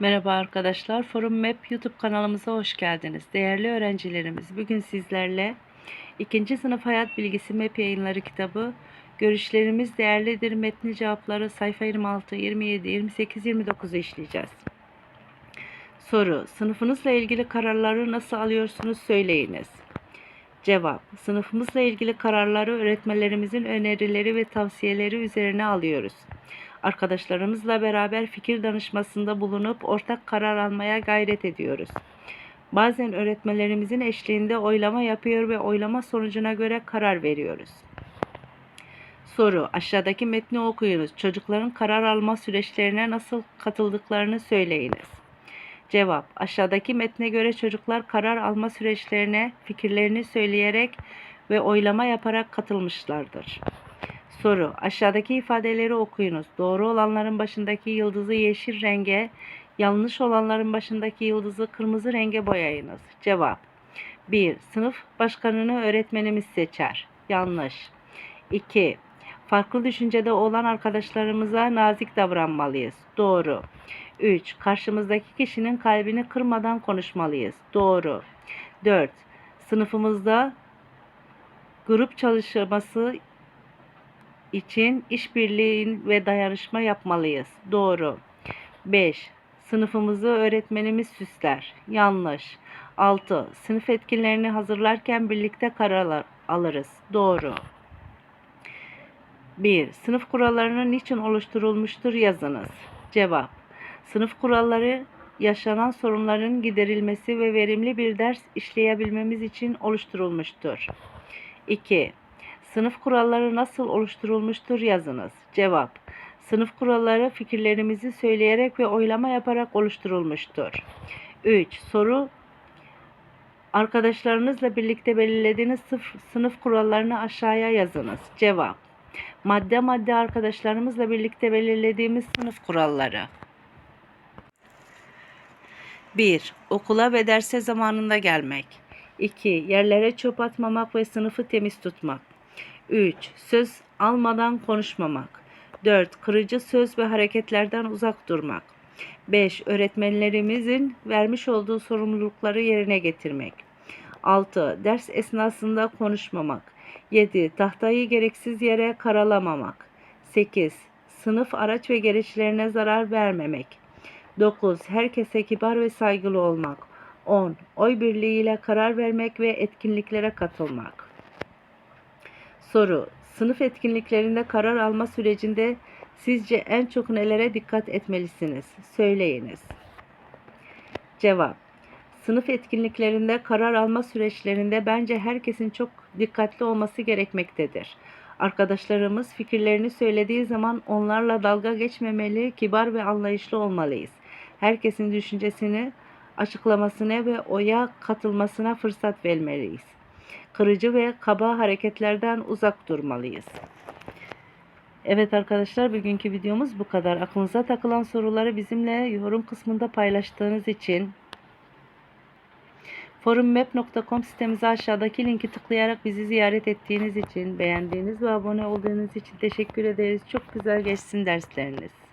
Merhaba arkadaşlar, Forum Map YouTube kanalımıza hoş geldiniz. Değerli öğrencilerimiz, bugün sizlerle 2. sınıf hayat bilgisi Map yayınları kitabı Görüşlerimiz değerlidir metni cevapları sayfa 26, 27, 28, 29'u işleyeceğiz. Soru, sınıfınızla ilgili kararları nasıl alıyorsunuz söyleyiniz. Cevap, sınıfımızla ilgili kararları öğretmenlerimizin önerileri ve tavsiyeleri üzerine alıyoruz. Arkadaşlarımızla beraber fikir danışmasında bulunup ortak karar almaya gayret ediyoruz. Bazen öğretmenlerimizin eşliğinde oylama yapıyor ve oylama sonucuna göre karar veriyoruz. Soru, aşağıdaki metni okuyunuz. Çocukların karar alma süreçlerine nasıl katıldıklarını söyleyiniz. Cevap, aşağıdaki metne göre çocuklar karar alma süreçlerine fikirlerini söyleyerek ve oylama yaparak katılmışlardır. Soru, aşağıdaki ifadeleri okuyunuz. Doğru olanların başındaki yıldızı yeşil renge, yanlış olanların başındaki yıldızı kırmızı renge boyayınız. Cevap 1. Sınıf başkanını öğretmenimiz seçer. Yanlış. 2. Farklı düşüncede olan arkadaşlarımıza nazik davranmalıyız. Doğru. 3. Karşımızdaki kişinin kalbini kırmadan konuşmalıyız. Doğru. 4. Sınıfımızda grup çalışması için işbirliği ve dayanışma yapmalıyız. Doğru. 5. Sınıfımızı öğretmenimiz süsler. Yanlış. 6. Sınıf etkinlerini hazırlarken birlikte karar alırız. Doğru. 1. Sınıf kurallarının niçin oluşturulmuştur yazınız. Cevap. Sınıf kuralları yaşanan sorunların giderilmesi ve verimli bir ders işleyebilmemiz için oluşturulmuştur. 2. Sınıf kuralları nasıl oluşturulmuştur yazınız. Cevap. Sınıf kuralları fikirlerimizi söyleyerek ve oylama yaparak oluşturulmuştur. 3. Soru Arkadaşlarınızla birlikte belirlediğiniz sınıf kurallarını aşağıya yazınız. Cevap. Madde madde arkadaşlarımızla birlikte belirlediğimiz sınıf kuralları. 1. Okula ve derse zamanında gelmek. 2. Yerlere çöp atmamak ve sınıfı temiz tutmak. 3. Söz almadan konuşmamak. 4. Kırıcı söz ve hareketlerden uzak durmak. 5. Öğretmenlerimizin vermiş olduğu sorumlulukları yerine getirmek. 6. Ders esnasında konuşmamak. 7. Tahtayı gereksiz yere karalamamak. 8. Sınıf araç ve gereçlerine zarar vermemek. 9. Herkese kibar ve saygılı olmak. 10. Oy birliğiyle karar vermek ve etkinliklere katılmak. Soru: Sınıf etkinliklerinde karar alma sürecinde sizce en çok nelere dikkat etmelisiniz? Söyleyiniz. Cevap: Sınıf etkinliklerinde karar alma süreçlerinde bence herkesin çok dikkatli olması gerekmektedir. Arkadaşlarımız fikirlerini söylediği zaman onlarla dalga geçmemeli, kibar ve anlayışlı olmalıyız. Herkesin düşüncesini açıklamasına ve oya katılmasına fırsat vermeliyiz kırıcı ve kaba hareketlerden uzak durmalıyız. Evet arkadaşlar bugünkü videomuz bu kadar. Aklınıza takılan soruları bizimle yorum kısmında paylaştığınız için forummap.com sitemize aşağıdaki linki tıklayarak bizi ziyaret ettiğiniz için, beğendiğiniz ve abone olduğunuz için teşekkür ederiz. Çok güzel geçsin dersleriniz.